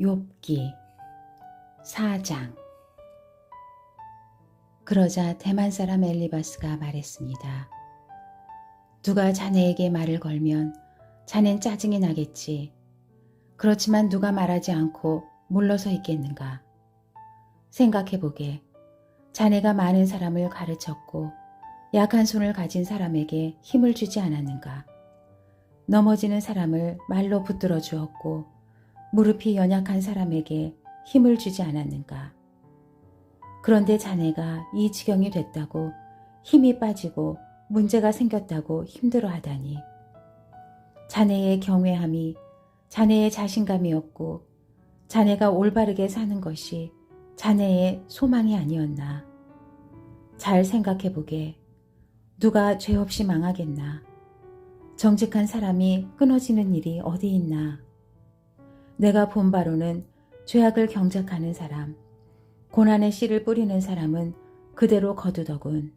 욥기 4장 그러자 대만 사람 엘리바스가 말했습니다. 누가 자네에게 말을 걸면 자넨 짜증이 나겠지. 그렇지만 누가 말하지 않고 물러서 있겠는가. 생각해보게. 자네가 많은 사람을 가르쳤고 약한 손을 가진 사람에게 힘을 주지 않았는가. 넘어지는 사람을 말로 붙들어 주었고 무릎이 연약한 사람에게 힘을 주지 않았는가. 그런데 자네가 이 지경이 됐다고 힘이 빠지고 문제가 생겼다고 힘들어 하다니. 자네의 경외함이 자네의 자신감이었고 자네가 올바르게 사는 것이 자네의 소망이 아니었나. 잘 생각해 보게. 누가 죄 없이 망하겠나. 정직한 사람이 끊어지는 일이 어디 있나. 내가 본 바로는 죄악을 경작하는 사람, 고난의 씨를 뿌리는 사람은 그대로 거두더군.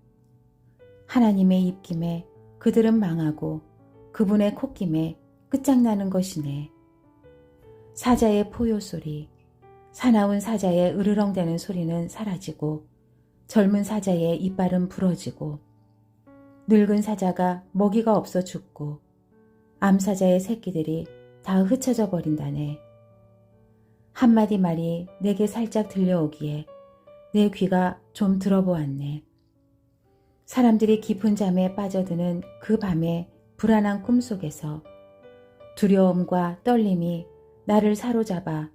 하나님의 입김에 그들은 망하고 그분의 콧김에 끝장나는 것이네. 사자의 포효 소리, 사나운 사자의 으르렁대는 소리는 사라지고 젊은 사자의 이빨은 부러지고 늙은 사자가 먹이가 없어 죽고 암사자의 새끼들이 다 흩어져 버린다네. 한마디 말이 내게 살짝 들려오기에 내 귀가 좀 들어보았네. 사람들이 깊은 잠에 빠져드는 그 밤의 불안한 꿈 속에서 두려움과 떨림이 나를 사로잡아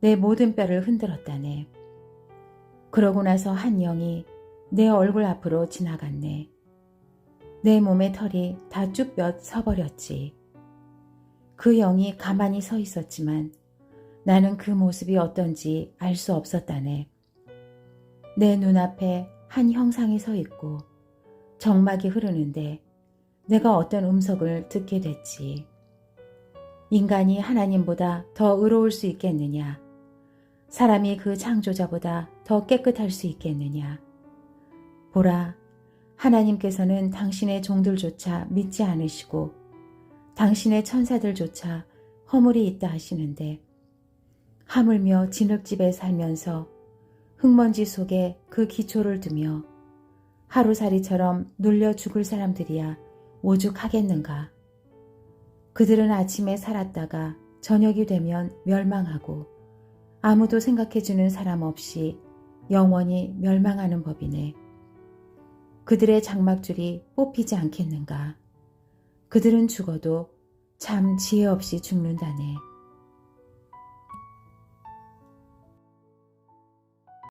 내 모든 뼈를 흔들었다네. 그러고 나서 한 영이 내 얼굴 앞으로 지나갔네. 내 몸의 털이 다 쭈뼛 서버렸지. 그 영이 가만히 서 있었지만 나는 그 모습이 어떤지 알 수 없었다네. 내 눈앞에 한 형상이 서 있고 정막이 흐르는데 내가 어떤 음성을 듣게 됐지. 인간이 하나님보다 더 의로울 수 있겠느냐? 사람이 그 창조자보다 더 깨끗할 수 있겠느냐? 보라, 하나님께서는 당신의 종들조차 믿지 않으시고 당신의 천사들조차 허물이 있다 하시는데 하물며 진흙집에 살면서 흙먼지 속에 그 기초를 두며 하루살이처럼 눌려 죽을 사람들이야 오죽하겠는가. 그들은 아침에 살았다가 저녁이 되면 멸망하고 아무도 생각해주는 사람 없이 영원히 멸망하는 법이네. 그들의 장막줄이 뽑히지 않겠는가. 그들은 죽어도 참 지혜 없이 죽는다네.